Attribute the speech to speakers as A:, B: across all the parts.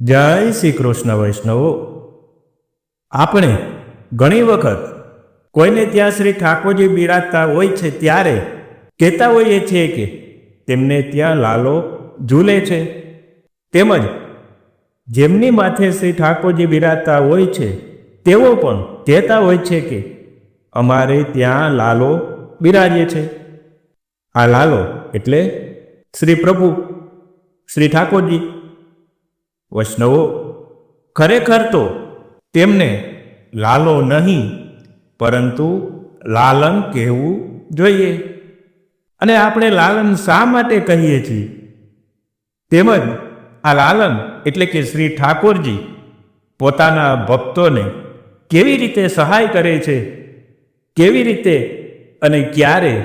A: જય શ્રી કૃષ્ણ વૈષ્ણવો. આપણે ઘણી વખત કોઈને ત્યાં શ્રી ઠાકોરજી બિરાજતા હોય છે ત્યારે કહેતા હોઈએ છીએ કે તેમને ત્યાં લાલો ઝૂલે છે. તેમજ જેમની માથે શ્રી ઠાકોરજી બિરાજતા હોય છે, તેઓ પણ કહેતા હોય છે કે અમારે ત્યાં લાલો બિરાજે છે. આ લાલો એટલે શ્રી પ્રભુ, શ્રી ઠાકોરજી વૈષ્ણવો, ખરેખર તો તેમને લાલો નહીં, પરંતુ લાલન કહેવું જોઈએ. અને આપણે લાલન શા માટે કહીએ છીએ? તેમજ આ લાલન એટલે કે શ્રી ઠાકોરજી પોતાના ભક્તોને કેવી રીતે સહાય કરે છે? કેવી રીતે અને ક્યારે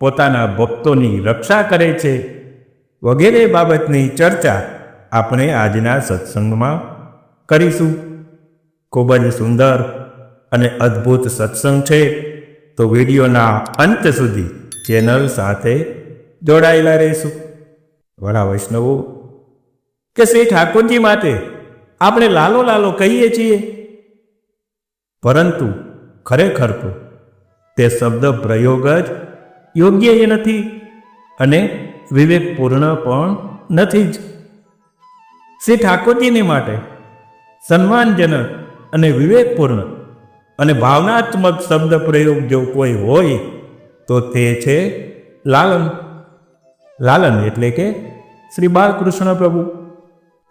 A: પોતાના ભક્તોની રક્ષા કરે છે? વગેરે બાબતની ચર્ચા આપણે આજના સત્સંગમાં કરીશું. ખૂબ જ સુંદર અને અદ્ભુત સત્સંગ છે. તો વિડીયોના અંત સુધી ચેનલ સાથે જોડાયેલા રહીશું. વડા વૈષ્ણવો, કે શ્રી ઠાકોરજી માટે આપણે લાલો લાલો કહીએ છીએ? પરંતુ ખરેખર તો તે શબ્દ પ્રયોગ જ યોગ્ય નથી અને વિવેકપૂર્ણ પણ નથી જ. શ્રી ઠાકોરજીની માટે સન્માનજનક અને વિવેકપૂર્ણ અને ભાવનાત્મક શબ્દ પ્રયોગ જો કોઈ હોય, તો તે છે લાલન. લાલન એટલે કે શ્રી બાલકૃષ્ણ પ્રભુ.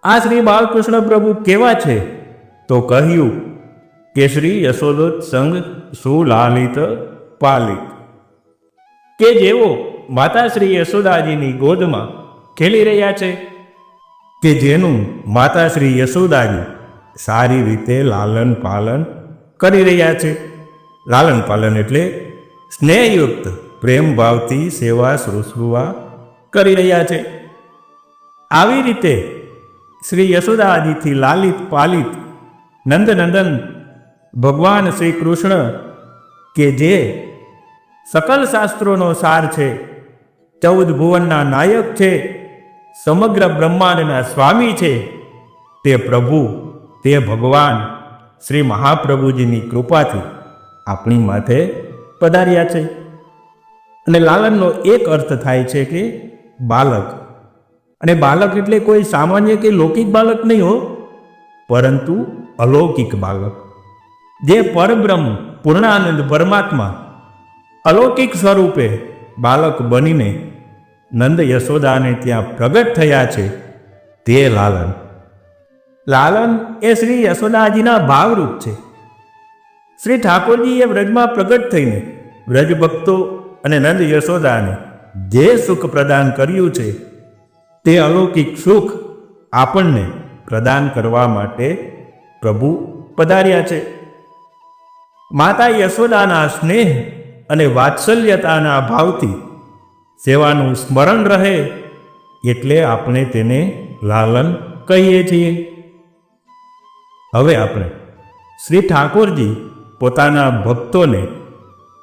A: આ શ્રી બાલકૃષ્ણ પ્રભુ કેવા છે? તો કહ્યું, કે શ્રી યશોદોત સંગ સુલાલિત પાલિત. કે જેઓ માતા શ્રી યશોદાજીની ગોદમાં ખેલી રહ્યા છે. કે જેનું માતા શ્રી યશોદાજી સારી રીતે લાલન પાલન કરી રહ્યા છે. લાલન પાલન એટલે સ્નેહયુક્ત પ્રેમ ભાવથી સેવા શુશ્રુવા કરી રહ્યા છે. આવી રીતે શ્રી યશોદાજીથી લાલિત પાલિત નંદનંદન ભગવાન શ્રી કૃષ્ણ કે જે સકલ શાસ્ત્રોનો સાર છે, ચૌદ ભુવનના નાયક છે સમગ્ર બ્રહ્માંડના સ્વામી છે. તે પ્રભુ, તે ભગવાન, શ્રી મહાપ્રભુજીની કૃપાથી આપણી માથે પધાર્યા છે. અને લાલનનો એક અર્થ થાય છે કે બાલક. અને બાલક એટલે કોઈ સામાન્ય કે લૌકિક બાલક નહીં હો, પરંતુ અલૌકિક બાલક. જે પરબ્રહ્મ, પૂર્ણાનંદ પરમાત્મા અલૌકિક સ્વરૂપે બાલક બનીને નંદ યશોદાને ત્યાં પ્રગટ થયા છે તે લાલન. લાલન એ શ્રી યશોદાજીના ભાવરૂપ છે. શ્રી ઠાકોરજીએ વ્રજમાં પ્રગટ થઈને વ્રજ ભક્તો અને નંદ યશોદાને જે સુખ પ્રદાન કર્યું છે તે અલૌકિક સુખ આપણને પ્રદાન કરવા માટે પ્રભુ પધાર્યા છે. માતા યશોદાના સ્નેહ અને વાત્સલ્યતાના ભાવથી સેવાનું સ્મરણ રહે એટલે આપણે તેને લાલન કહીએ છીએ. હવે આપણે શ્રી ઠાકોરજી પોતાના ભક્તોને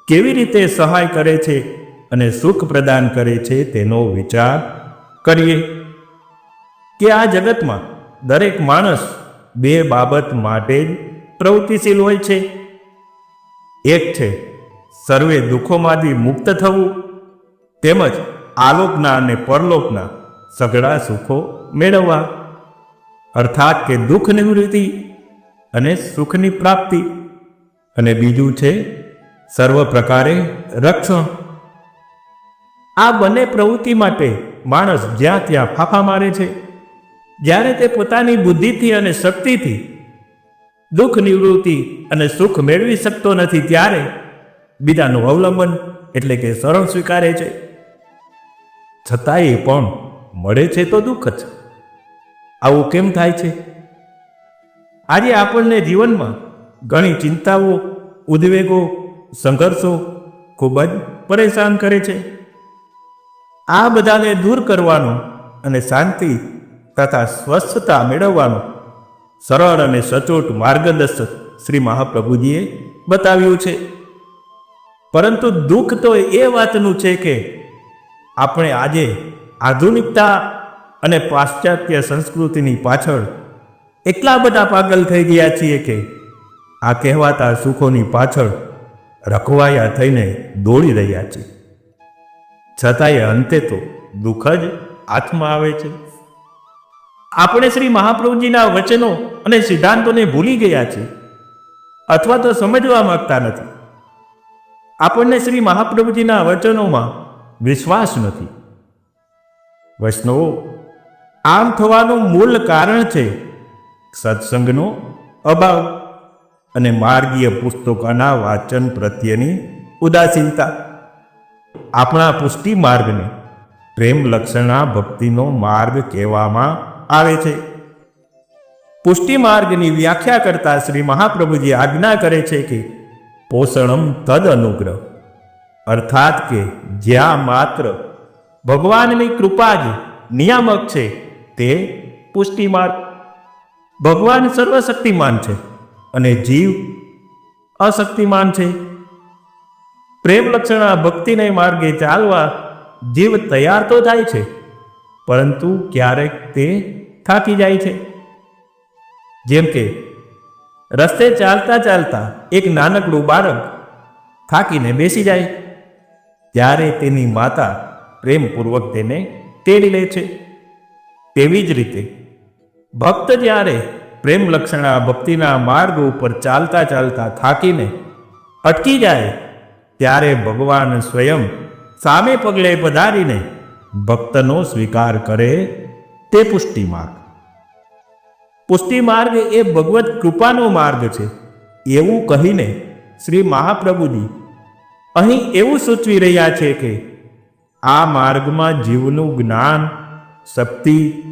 A: કેવી રીતે સહાય કરે છે અને સુખ પ્રદાન કરે છે તેનો વિચાર કરીએ. કે આ જગતમાં દરેક માણસ બે બાબત માટે જ પ્રવૃત્તિશીલ હોય છે. એક છે, સર્વે દુઃખોમાંથી મુક્ત થવું. તેમજ આલોકના અને પરલોકના સઘળા સુખો મેળવવા. અર્થાત કે દુઃખ નિવૃત્તિ અને સુખની પ્રાપ્તિ. અને બીજું છે સર્વ પ્રકારે રક્ષણ. આ બંને પ્રવૃત્તિ માટે માણસ જ્યાં ત્યાં ફાફા મારે છે. જ્યારે તે પોતાની બુદ્ધિથી અને શક્તિથી દુઃખ નિવૃત્તિ અને સુખ મેળવી શકતો નથી, ત્યારે બીજાનું અવલંબન એટલે કે શરણ સ્વીકારે છે. છતાંય પણ મળે છે તો દુઃખ જ. આવું કેમ થાય છે? આજે આપણને જીવનમાં ઘણી ચિંતાઓ, ઉદ્વેગો, સંઘર્ષો ખૂબ જ પરેશાન કરે છે. આ બધાને દૂર કરવાનો અને શાંતિ તથા સ્વસ્થતા મેળવવાનો સરળ અને સચોટ માર્ગદર્શક શ્રી મહાપ્રભુજીએ બતાવ્યું છે. પરંતુ દુઃખ તો એ વાતનું છે કે આપણે આજે આધુનિકતા અને પાશ્ચાત્ય સંસ્કૃતિની પાછળ એટલા બધા પાગલ થઈ ગયા છીએ કે આ કહેવાતા સુખોની પાછળ રખવાયા થઈને દોડી રહ્યા છીએ. છતાંય અંતે તો દુઃખ જ હાથમાં આવે છે. આપણે શ્રી મહાપ્રભુજીના વચનો અને સિદ્ધાંતોને ભૂલી ગયા છીએ અથવા તો સમજવા માંગતા નથી. આપણને શ્રી મહાપ્રભુજીના વચનોમાં વિશ્વાસ નથી. વૈષ્ણવો, આમ થવાનું મૂળ કારણ છે સત્સંગનો અભાવ અને માર્ગીય પુસ્તકોના વાંચન પ્રત્યેની ઉદાસીનતા. આપણા પુષ્ટિ માર્ગને પ્રેમ લક્ષણા ભક્તિનો માર્ગ કહેવામાં આવે છે. પુષ્ટિ માર્ગની વ્યાખ્યા કરતા શ્રી મહાપ્રભુજી આજ્ઞા કરે છે કે પોષણમ તદ અનુગ્રહ, અર્થાત કે જ્યાં માત્ર ભગવાનની કૃપા જ નિયામક છે, તે પુષ્ટિ માર્ગ ભગવાન સર્વશક્તિમાન છે અને જીવ અશક્તિમાન છે. પ્રેમલક્ષણ આ ભક્તિને માર્ગે ચાલવા જીવ તૈયાર તો થાય છે, પરંતુ ક્યારેક તે થાકી જાય છે. જેમ કે રસ્તે ચાલતા ચાલતા એક નાનકડું બાળક થાકીને બેસી જાય. ત્યારે તેની માતા પ્રેમપૂર્વક તેને તેડી લે છે. તેવી જ રીતે, ભક્ત જ્યારે પ્રેમ લક્ષણા ભક્તિના માર્ગ ઉપર ચાલતા ચાલતા થાકીને અટકી જાય, ત્યારે ભગવાન સ્વયં સામે પગલે પધારીને ભક્તનો સ્વીકાર કરે તે પુષ્ટિ માર્ગ પુષ્ટિ માર્ગ એ ભગવત કૃપાનો માર્ગ છે. એવું કહીને શ્રી મહાપ્રભુજી અહીં એવું સૂચવી રહ્યા છે કે આ માર્ગમાં જીવનું જ્ઞાન, શક્તિ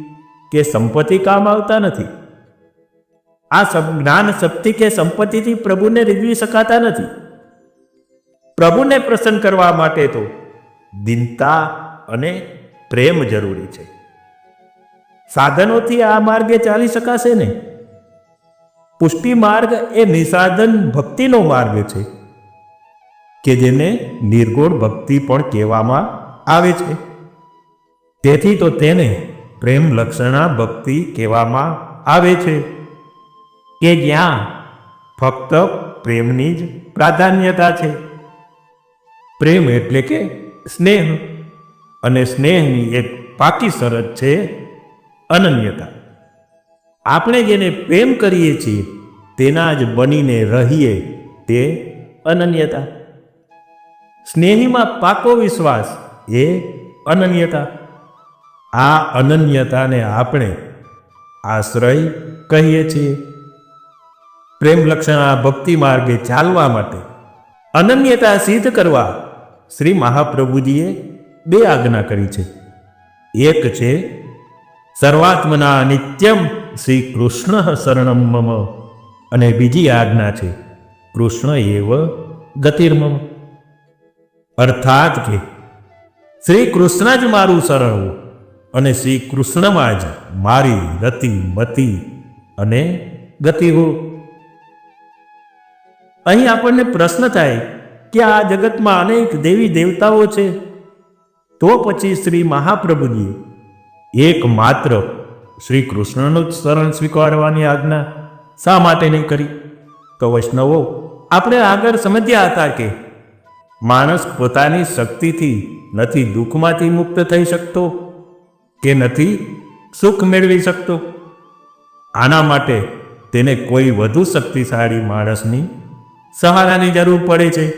A: કે સંપત્તિ કામ આવતા નથી. આ જ્ઞાન, શક્તિ કે સંપત્તિથી પ્રભુને રીઝવી શકાતા નથી. પ્રભુને પ્રસન્ન કરવા માટે તો દિનતા અને પ્રેમ જરૂરી છે. સાધનોથી આ માર્ગે ચાલી શકાશે ને? પુષ્ટિ માર્ગ એ નિસાધન ભક્તિનો માર્ગ છે. કે જેને નિર્ગુણ ભક્તિ પણ કહેવામાં આવે છે. તેથી તો તેને પ્રેમ લક્ષણા ભક્તિ કહેવામાં આવે છે. કે જ્યાં ફક્ત પ્રેમની જ પ્રાધાન્યતા છે. પ્રેમ એટલે કે સ્નેહ. અને સ્નેહની એક પાકી શરત છે અનન્યતા. આપણે જેને પ્રેમ કરીએ છીએ, તેના જ બનીને રહીએ તે અનન્યતા. સ્નેહીમાં પાકો વિશ્વાસ એ અનન્યતા. આ અનન્યતાને આપણે આશ્રય કહીએ છીએ. પ્રેમ આ ભક્તિ માર્ગે ચાલવા માટે અનન્યતા સિદ્ધ કરવા શ્રી મહાપ્રભુજીએ બે આજ્ઞા કરી છે. એક છે, સર્વાત્મના નિત્યમ શ્રી કૃષ્ણ શરણમ મમ. અને બીજી આજ્ઞા છે, કૃષ્ણ એવ ગતિર્મમ. અર્થાત કે શ્રી કૃષ્ણ જ મારું શરણ અને શ્રી કૃષ્ણમાં જ મારી રતિ મતિ અને ગતિ હો. અહીં આપણને પ્રશ્ન થાય કે આ જગતમાં અનેક દેવી દેવતાઓ છે. તો પછી શ્રી મહાપ્રભુજીએ એકમાત્ર શ્રી કૃષ્ણનું જ શરણ સ્વીકારવાની આજ્ઞા શા માટે નહીં કરી? તો વૈષ્ણવો, આપણે આગળ સમજ્યા હતા કે માણસ પોતાની શક્તિથી નથી દુઃખમાંથી મુક્ત થઈ શકતો કે નથી સુખ મેળવી શકતો? આના માટે તેને કોઈ વધુ શક્તિશાળી માણસની સહારાની જરૂર પડે છે.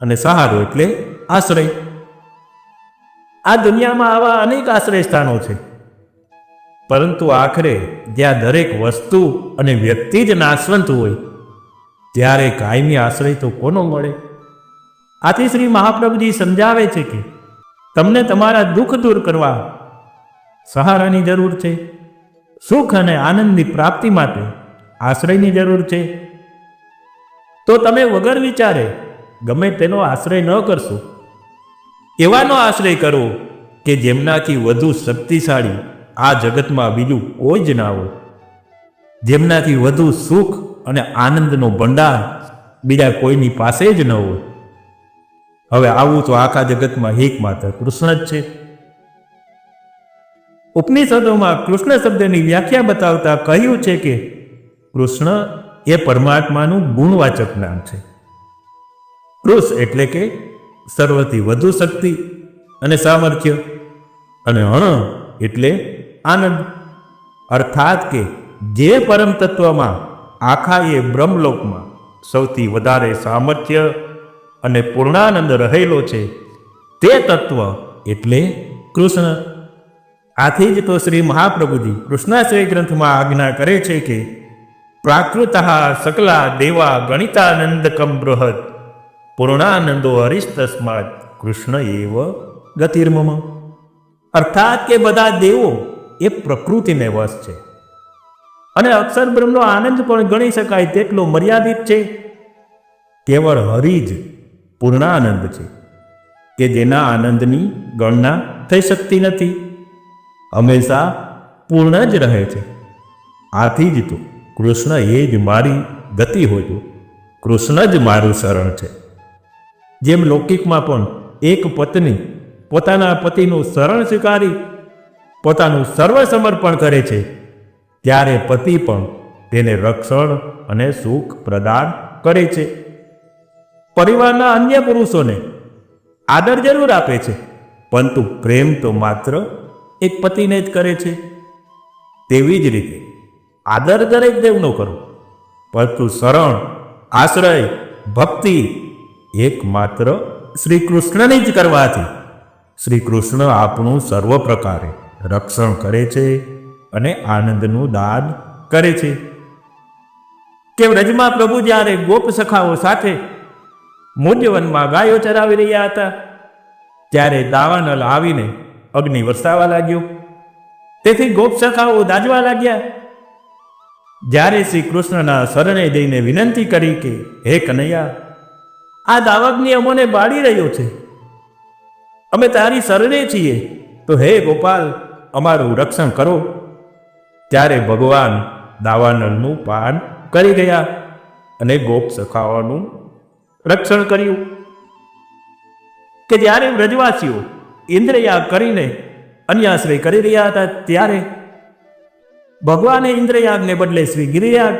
A: અને સહારો એટલે આશ્રય. આ દુનિયામાં આવા અનેક આશ્રય સ્થાનો છે. પરંતુ આખરે જ્યાં દરેક વસ્તુ અને વ્યક્તિ જ નાશવંત હોય, ત્યારે કાયમી આશ્રય તો કોનો મળે? આથી શ્રી મહાપ્રભુજી સમજાવે છે કે તમને તમારા દુઃખ દૂર કરવા સહારાની જરૂર છે, સુખ અને આનંદની પ્રાપ્તિ માટે આશ્રયની જરૂર છે. તો તમે વગર વિચારે ગમે તેનો આશ્રય ન કરશો. એવાનો આશ્રય કરો કે જેમનાથી વધુ શક્તિશાળી આ જગતમાં બીજું કોઈ જ ના હોય. જેમનાથી વધુ સુખ અને આનંદનો ભંડાર બીજા કોઈની પાસે જ ન હોય. હવે આવું તો આખા જગતમાં એકમાત્ર કૃષ્ણ જ છે. ઉપનિષદોમાં કૃષ્ણ શબ્દની વ્યાખ્યા બતાવતા કહ્યું છે કે કૃષ્ણ એ પરમાત્માનું ગુણવાચક નામ છે. કૃષ એટલે કે સર્વથી વધુ શક્તિ અને સામર્થ્ય અને અણ એટલે આનંદ. અર્થાત કે જે પરમ તત્વમાં આખા એ બ્રહ્મલોકમાં સૌથી વધારે સામર્થ્ય અને પૂર્ણાનંદ રહેલો છે તે તત્વ એટલે કૃષ્ણ. આથી જ તો શ્રી મહાપ્રભુજી કૃષ્ણાશ્રય ગ્રંથમાં આજ્ઞા કરે છે કે પ્રાકૃત સકલા દેવા ગણિતાનંદકમ બૃહદ. પૂર્ણાનંદો હરિસ્તસ્માત કૃષ્ણ એવ ગતિર્મમ. અર્થાત કે બધા દેવો એ પ્રકૃતિને વશ છે. અને અક્ષર બ્રહ્મનો આનંદ પણ ગણી શકાય તેટલો મર્યાદિત છે. કેવળ હરિ જ પૂર્ણાનંદ છે, કે જેના આનંદની ગણના થઈ શકતી નથી. હંમેશા પૂર્ણ જ રહે છે. આથી જ તો કૃષ્ણ એ જ મારી ગતિ હોય કૃષ્ણ જ મારું શરણ છે. જેમ લૌકિકમાં પણ એક પત્ની પોતાના પતિનું શરણ સ્વીકારી પોતાનું સર્વ સમર્પણ કરે છે, ત્યારે પતિ પણ તેને રક્ષણ અને સુખ પ્રદાન કરે છે. પરિવારના અન્ય પુરુષોને આદર જરૂર આપે છે, પરંતુ પ્રેમ તો માત્ર એક પતિને જ કરે છે. તેવી જ રીતે આદર દરેક દેવનો કરો, પરંતુ શરણ, આશ્રય, ભક્તિ એકમાત્ર શ્રી કૃષ્ણની જ કરવાથી. શ્રી કૃષ્ણ આપણું સર્વ પ્રકારે રક્ષણ કરે છે અને આનંદનું દાન કરે છે. કે વ્રજમાં પ્રભુ જ્યારે ગોપ સખાઓ સાથે મૂલ્યવનમાં ગાયો ચરાવી રહ્યા હતા. ત્યારે દાવાનલ આવીને અગ્નિ વરસાવા લાગ્યો. તેથી ગોપસખાઓ દાજવા લાગ્યા. જ્યારે શ્રી કૃષ્ણના શરણે જઈને વિનંતી કરી કે, હે કનૈયા, આ દાવાગ્નિ અમોને બાળી રહ્યો છે. અમે તારી શરણે છીએ. તો હે ગોપાલ, અમારું રક્ષણ કરો. ત્યારે ભગવાન દાવાનળનું પાન કરી ગયા અને ગોપ સખાઓનું રક્ષણ કર્યું. કે જ્યારે વ્રજવાસીઓ ઇન્દ્રયાગ કરીને અન્યાશ્રય કરી રહ્યા હતા, ત્યારે ભગવાને ઇન્દ્રયાગને બદલે શ્રી ગિરિયાગ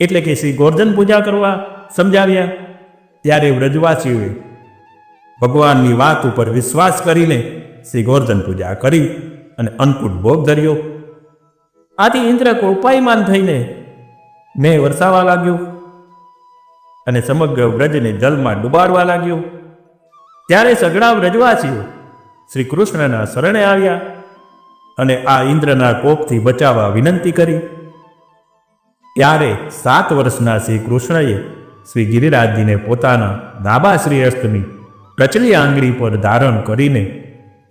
A: એટલે કે શ્રી ગોર્ધન પૂજા કરવા સમજાવ્યા. ત્યારે વ્રજવાસીઓએ ભગવાનની વાત ઉપર વિશ્વાસ કરીને શ્રી ગોર્ધન પૂજા કરી અને અન્નકૂટ ભોગ ધર્યો. આથી ઇન્દ્ર કોપાયમાન થઈને મેં વરસાવા લાગ્યો. અને સમગ્ર વ્રજને જલમાં ડૂબાડવા લાગ્યો. ત્યારે સગડા વ્રજવાસીઓ શ્રી કૃષ્ણના શરણે આવ્યા અને આ ઇન્દ્રના કોપથી બચાવવા વિનંતી કરી. ત્યારે સાત વર્ષના શ્રી કૃષ્ણએ શ્રી ગિરિરાજજીને પોતાના ડાબા શ્રી હસ્તની કચલી આંગળી પર ધારણ કરીને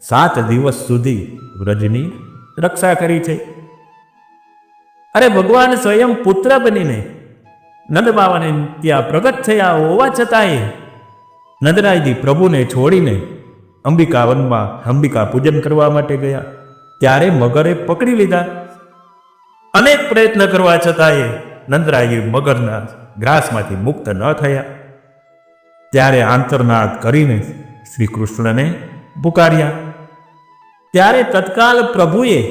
A: સાત દિવસ સુધી વ્રજની રક્ષા કરી છે. અરે ભગવાન સ્વયં પુત્ર બનીને નંદ બાવાને ત્યાં પ્રગટ થયા હોવા છતાંય નંદરાયજી પ્રભુને છોડીને અંબિકા વનમાં અંબિકા પૂજન કરવા માટે ગયા. ત્યારે મગરે પકડી લીધા. અનેક પ્રયત્ન કરવા છતાંય નંદરાયજી મગરના ગ્રાસમાંથી મુક્ત ન થયા. ત્યારે આંતરનાદ કરીને શ્રી કૃષ્ણને પુકાર્યા. ત્યારે તત્કાલ પ્રભુએ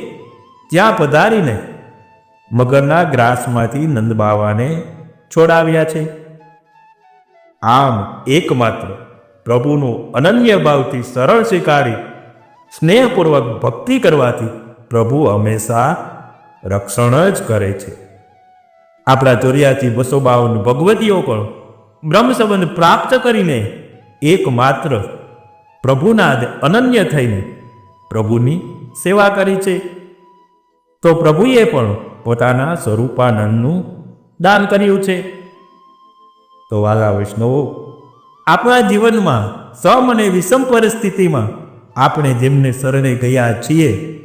A: ત્યાં પધારીને મગરના ગ્રાસમાંથી નંદબાવાને છોડાવ્યા છે? આમ એકમાત્ર પ્રભુનું અનન્ય ભાવથી સરળ સ્વીકારી, સ્નેહપૂર્વક ભક્તિ કરવાથી પ્રભુ હંમેશા રક્ષણ જ કરે છે. આપણા ચોર્યાસી બસો બાવન ભગવતીઓ પણ બ્રહ્મ સંબંધ પ્રાપ્ત કરીને એકમાત્ર પ્રભુના જ અનન્ય થઈને પ્રભુની સેવા કરી છે. તો પ્રભુએ પણ પોતાના સ્વરૂપાનંદનું દાન કર્યું છે. તો વાલા વૈષ્ણવો, આપણા જીવનમાં સમ અને વિષમ પરિસ્થિતિમાં આપણે જેમને શરણે ગયા છીએ,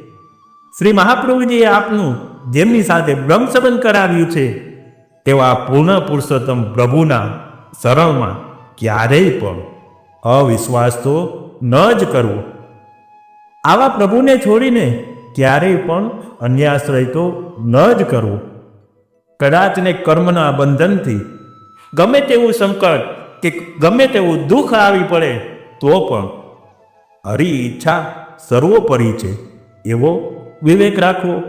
A: શ્રી મહાપ્રભુજીએ આપનું જેમની સાથે બ્રહ્મ સંબંધ કરાવ્યું છે, તેવા પૂર્ણ પુરુષોત્તમ પ્રભુના શરણમાં ક્યારેય પણ અવિશ્વાસ તો ન જ કરવો. આવા પ્રભુને છોડીને ક્યારેય પણ અન્યાશ્રય તો ન જ કરવો. કદાચ ને કર્મના બંધનથી. ગમે તેવું સંકટ કે ગમે તેવું દુઃખ આવી પડે, તો પણ હરી ઈચ્છા સર્વોપરી છે. એવો વિવેક રાખવો.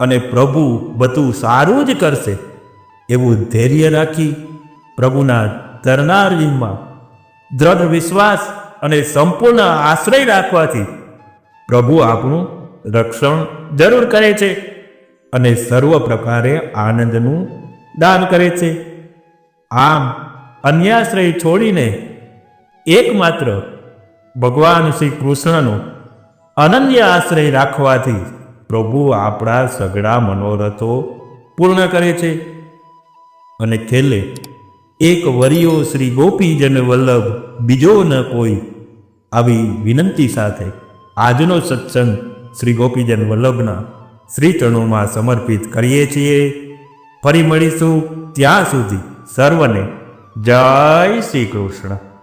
A: અને પ્રભુ બધું સારું જ કરશે. એવું ધૈર્ય રાખી પ્રભુના તરનારીમાં દ્રઢ વિશ્વાસ અને સંપૂર્ણ આશ્રય રાખવાથી પ્રભુ આપણું રક્ષણ જરૂર કરે છે. અને સર્વ પ્રકારે આનંદનું દાન કરે છે. આમ અન્યાશ્રય છોડીને એકમાત્ર ભગવાન શ્રી કૃષ્ણનો અનન્ય આશ્રય રાખવાથી પ્રભુ આપણા સગડા મનોરથો પૂર્ણ કરે છે. અને છેલ્લે એક વરિયો શ્રી ગોપીજન વલ્લભ બીજો ન કોઈ આવી વિનંતી સાથે આજનો સત્સંગ શ્રી ગોપીજન વલ્લભના શ્રી સમર્પિત કરીએ છીએ. ફરી મળીશું ત્યાં સુધી સર્વને જય શ્રી કૃષ્ણ.